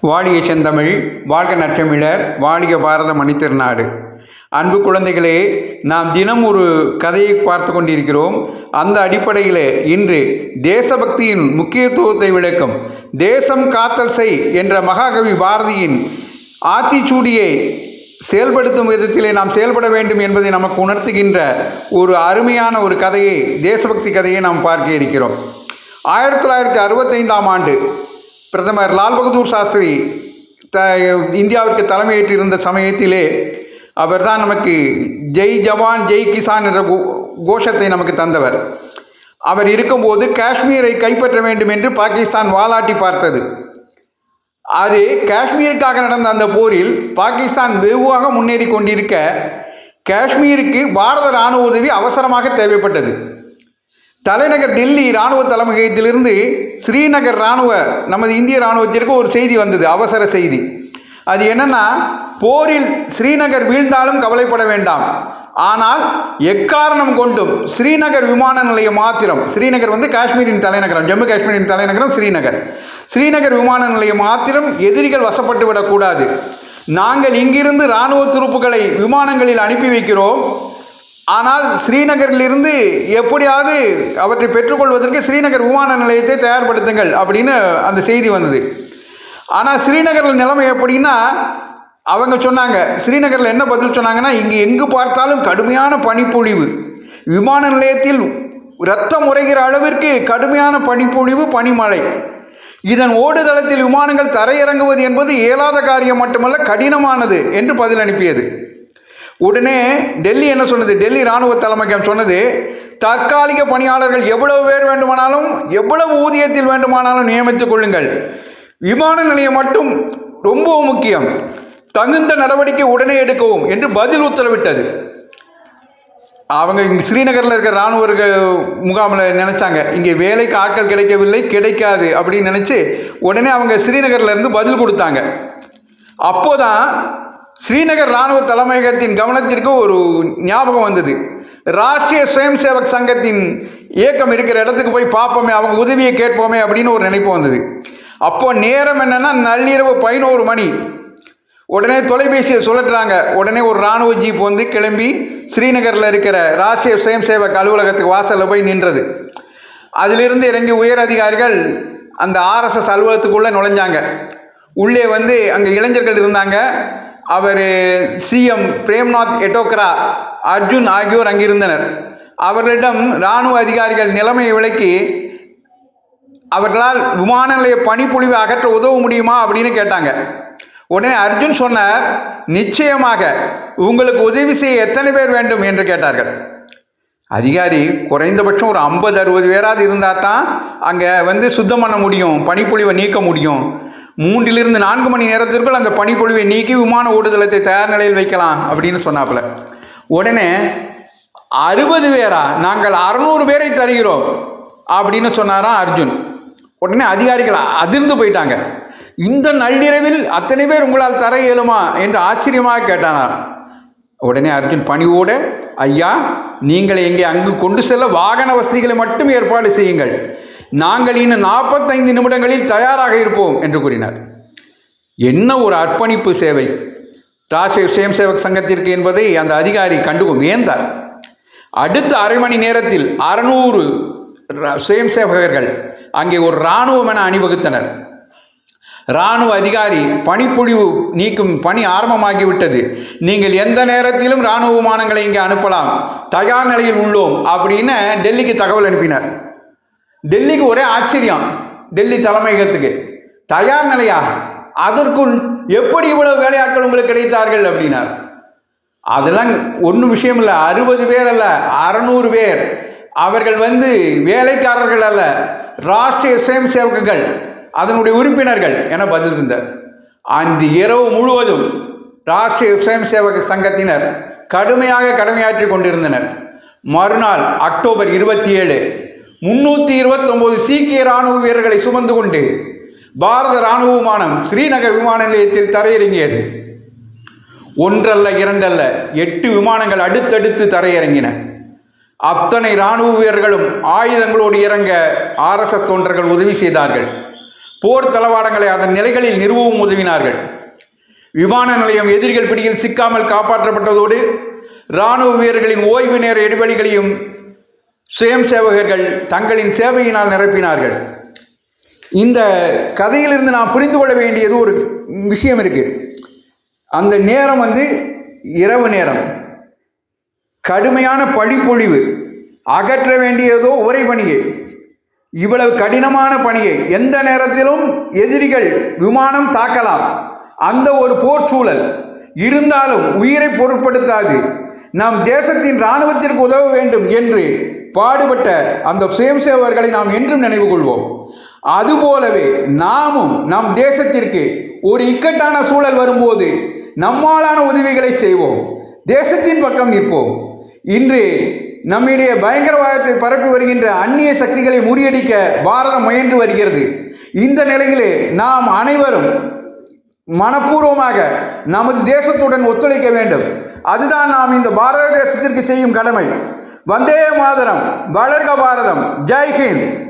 வாழிய செந்தமிழ் வாழ்க நற்றமிழர் வாழிய பாரத மணித்திருநாடு அன்பு குழந்தைகளே நாம் தினம் ஒரு கதையை பார்த்து கொண்டிருக்கிறோம். அந்த அடிப்படையில் இன்று தேசபக்தியின் முக்கியத்துவத்தை விளக்கும் தேசம் காத்தல் செய் என்ற மகாகவி பாரதியின் ஆத்திச்சூடியை செயல்படுத்தும் விதத்திலே நாம் செயல்பட வேண்டும் என்பதை நமக்கு உணர்த்துகின்ற ஒரு அருமையான ஒரு கதையை தேசபக்தி கதையை நாம் பார்க்க இருக்கிறோம். ஆயிரத்தி தொள்ளாயிரத்தி அறுபத்தைந்தாம் ஆண்டு பிரதமர் லால் பகதூர் சாஸ்திரி த இந்தியாவிற்கு தலைமையேற்றிருந்த சமயத்திலே அவர்தான் நமக்கு ஜெய் ஜவான் ஜெய் கிசான் என்ற கோ கோஷத்தை நமக்கு தந்தவர். அவர் இருக்கும்போது காஷ்மீரை கைப்பற்ற வேண்டும் என்று பாகிஸ்தான் வாலாட்டி பார்த்தது. அது காஷ்மீருக்காக நடந்த அந்த போரில் பாகிஸ்தான் வெகுவாக முன்னேறி கொண்டிருக்க காஷ்மீருக்கு பாரத இராணுவ உதவி அவசரமாக தேவைப்பட்டது. தலைநகர் டெல்லி இராணுவ தலைமையகத்திலிருந்து ஸ்ரீநகர் இராணுவ நமது இந்திய இராணுவத்திற்கு ஒரு செய்தி வந்தது அவசர செய்தி. அது என்னன்னா போரில் ஸ்ரீநகர் வீழ்ந்தாலும் கவலைப்பட வேண்டாம். ஆனால் எக்காரணம் கொண்டும் ஸ்ரீநகர் விமான நிலையம் மாத்திரம் ஸ்ரீநகர் வந்து காஷ்மீரின் தலைநகரம் ஜம்மு காஷ்மீரின் தலைநகரம் ஸ்ரீநகர். ஸ்ரீநகர் விமான நிலையம் மாத்திரம் எதிரிகள் வசப்பட்டு விடக்கூடாது. நாங்கள் இங்கிருந்து இராணுவ துருப்புகளை விமானங்களில் அனுப்பி வைக்கிறோம். ஆனால் ஸ்ரீநகரிலிருந்து எப்படியாவது அவற்றை பெற்றுக்கொள்வதற்கு ஸ்ரீநகர் விமான நிலையத்தை தயார்படுத்துங்கள் அப்படின்னு அந்த செய்தி வந்தது. ஆனால் ஸ்ரீநகரில் நிலைமை எப்படின்னா அவங்க சொன்னாங்க ஸ்ரீநகரில் என்ன பதில் சொன்னாங்கன்னா இங்கே எங்கு பார்த்தாலும் கடுமையான பனிப்பொழிவு. விமான நிலையத்தில் ரத்தம் உறைகிற அளவிற்கு கடுமையான பனிப்பொழிவு பனிமழை. இதன் ஓடுதளத்தில் விமானங்கள் தரையிறங்குவது என்பது இயலாத காரியம் மட்டுமல்ல கடினமானது என்று பதில் அனுப்பியது உடனே டெல்லி என்ன சொன்னது? டெல்லி இராணுவ தலைமையகம் சொன்னது தற்காலிக பணியாளர்கள் எவ்வளவு பேர் வேண்டுமானாலும் எவ்வளவு ஊதியத்தில் வேண்டுமானாலும் நியமித்துக் கொள்ளுங்கள். விமான நிலையம் மட்டும் ரொம்பவும் முக்கியம். தகுந்த நடவடிக்கை உடனே எடுக்கவும் என்று பதில் உத்தரவிட்டது. அவங்க இங்கே ஸ்ரீநகரில் இருக்கிற இராணுவ முகாமில் நினச்சாங்க. இங்கே வேலைக்கு ஆட்கள் கிடைக்கவில்லை கிடைக்காது அப்படின்னு நினச்சி உடனே அவங்க ஸ்ரீநகர்லேருந்து பதில் கொடுத்தாங்க. அப்போதான் ஸ்ரீநகர் இராணுவ தலைமையகத்தின் கவனத்திற்கு ஒரு ஞாபகம் வந்தது. ராஷ்டிரிய சுயம் சேவக் சங்கத்தின் இயக்கம் இருக்கிற இடத்துக்கு போய் பார்ப்போமே அவங்க உதவியை கேட்போமே அப்படின்னு ஒரு நினைப்பு வந்தது. அப்போ நேரம் என்னன்னா நள்ளிரவு பதினோரு மணி. உடனே தொலைபேசியை சுழட்டுறாங்க உடனே ஒரு இராணுவ ஜீப் வந்து கிளம்பி ஸ்ரீநகரில் இருக்கிற ராஷ்டிரிய சுயம் சேவக் அலுவலகத்துக்கு வாசலில் போய் நின்றது. அதிலிருந்து இறங்கி உயர் அதிகாரிகள் அந்த ஆர்எஸ்எஸ் அலுவலகத்துக்குள்ளே நுழைஞ்சாங்க. உள்ளே வந்து அங்கே இளைஞர்கள் இருந்தாங்க. அவர் சிஎம் பிரேம்நாத் எட்டோக்ரா அர்ஜுன் ஆகியோர் அங்கிருந்தனர். அவர்களிடம் இராணுவ அதிகாரிகள் நிலைமையை விளக்கி அவர்களால் விமான நிலைய பனிப்பொழிவை அகற்ற உதவ முடியுமா? அப்படின்னு கேட்டாங்க. உடனே அர்ஜுன் சொன்னார் நிச்சயமாக உங்களுக்கு உதவி செய்ய எத்தனை பேர் வேண்டும்? என்று கேட்டார்கள். அதிகாரி குறைந்தபட்சம் ஒரு ஐம்பது அறுபது பேராது இருந்தால் தான் அங்கே வந்து சுத்தம் பண்ண முடியும் பனிப்பொழிவை நீக்க முடியும். மூன்றிலிருந்து நான்கு மணி நேரத்திற்குள் அந்த பனிப்பொழிவை நீக்கி விமான ஓடுதளத்தை தயார் நிலையில் வைக்கலாம் அப்படின்னு சொன்னாப்புல. உடனே அறுபது பேரா? நாங்கள் அறுநூறு பேரை தருகிறோம் அப்படின்னு சொன்னாராம் அர்ஜுன். உடனே அதிகாரிகள் அதிர்ந்து போயிட்டாங்க. இந்த நள்ளிரவில் அத்தனை பேர் உங்களால் தர இயலுமா? என்று ஆச்சரியமாக கேட்டானார் உடனே அர்ஜுன் பணிவோடு ஐயா நீங்கள் எங்கே அங்கு கொண்டு செல்ல வாகன வசதிகளை மட்டும் ஏற்பாடு செய்யுங்கள். நாங்கள் இன்னும் நாற்பத்தைந்து நிமிடங்களில் தயாராக இருப்போம் என்று கூறினார். என்ன ஒரு அர்ப்பணிப்பு சேவை? ராஷ்டிரிய சுயம்சேவக் சங்கத்திற்கு என்பதை அந்த அதிகாரி கண்டு வியந்தார் அடுத்த அரை மணி நேரத்தில் அறுநூறு சுயம்சேவகர்கள் அங்கே ஒரு இராணுவம் என அணிவகுத்தனர். இராணுவ அதிகாரி பனிப்பொழிவு நீக்கும் பணி ஆரம்பமாகிவிட்டது. நீங்கள் எந்த நேரத்திலும் இராணுவ விமானங்களை இங்கே அனுப்பலாம். தயார் நிலையில் உள்ளோம் அப்படின்னு டெல்லிக்கு தகவல் அனுப்பினார். டெல்லிக்கு ஒரே ஆச்சரியம். டெல்லி தலைமையகத்துக்கு. தயார் நிலையா? அதற்குள் எப்படி இவ்வளவு வேலையாட்கள் உங்களுக்கு கிடைத்தார்கள் அப்படின்னார். அதெல்லாம் ஒன்றும் விஷயம் இல்லை. அறுபது பேர் அல்ல அறநூறு பேர். அவர்கள் வந்து வேலைக்காரர்கள் அல்ல ராஷ்டிரிய சுயம் சேவகர்கள் அதனுடைய உறுப்பினர்கள் என பதில் தந்தார். அன்று இரவு முழுவதும் ராஷ்டிரிய சுயம் சேவக சங்கத்தினர் கடுமையாக கடமையாற்றி கொண்டிருந்தனர். மறுநாள் அக்டோபர் இருபத்தி ஏழு முன்னூற்றி இருபத்தொம்போது சீக்கிய இராணுவ வீரர்களை சுமந்து கொண்டு பாரத இராணுவ விமானம் ஸ்ரீநகர் விமான நிலையத்தில் தரையிறங்கியது. ஒன்றல்ல இரண்டல்ல எட்டு விமானங்கள் அடுத்தடுத்து தரையிறங்கின. அத்தனை இராணுவ வீரர்களும் ஆயுதங்களோடு இறங்க ஆர்எஸ்எஸ் தொண்டர்கள் உதவி செய்தார்கள். போர் தளவாடங்களை அதன் நிலைகளில் நிறுவவும் உதவினார்கள். விமான நிலையம் எதிரிகள் பிடியில் சிக்காமல் காப்பாற்றப்பட்டதோடு இராணுவ வீரர்களின் ஓய்வு நேர இடைவெளிகளையும் சுயம் சேவகர்கள் தங்களின் சேவையினால் நிரப்பினார்கள். இந்த கதையிலிருந்து நான் புரிந்து கொள்ள வேண்டியது ஒரு விஷயம் இருக்கு. அந்த நேரம் வந்து இரவு நேரம். கடுமையான பழிப்பொழிவு அகற்ற வேண்டியதோ உரை பணியை. இவ்வளவு கடினமான பணியை. எந்த நேரத்திலும் எதிரிகள் விமானம் தாக்கலாம். அந்த ஒரு போர் சூழல் இருந்தாலும் உயிரை பொருட்படுத்தாது. நம் தேசத்தின் இராணுவத்திற்கு உதவ வேண்டும் என்று பாடுபட்ட அந்த சுயம் சேவர்களை நாம் என்றும் நினைவு கொள்வோம் அதுபோலவே நாமும் நம் தேசத்திற்கு ஒரு இக்கட்டான சூழல் வரும்போது நம்மாலான உதவிகளை செய்வோம். தேசத்தின் பக்கம் நிற்போம். இன்று நம்முடைய பயங்கரவாதத்தை பரப்பி வருகின்ற அந்நிய சக்திகளை முறியடிக்க பாரதம் முயன்று வருகிறது. இந்த நிலையிலே நாம் அனைவரும் மனப்பூர்வமாக நமது தேசத்துடன் ஒத்துழைக்க வேண்டும். அதுதான் நாம் இந்த பாரத தேசத்திற்கு செய்யும் கடமை. வந்தே மாதரம் வளர்க பாரதம். ஜெய்ஹிந்த்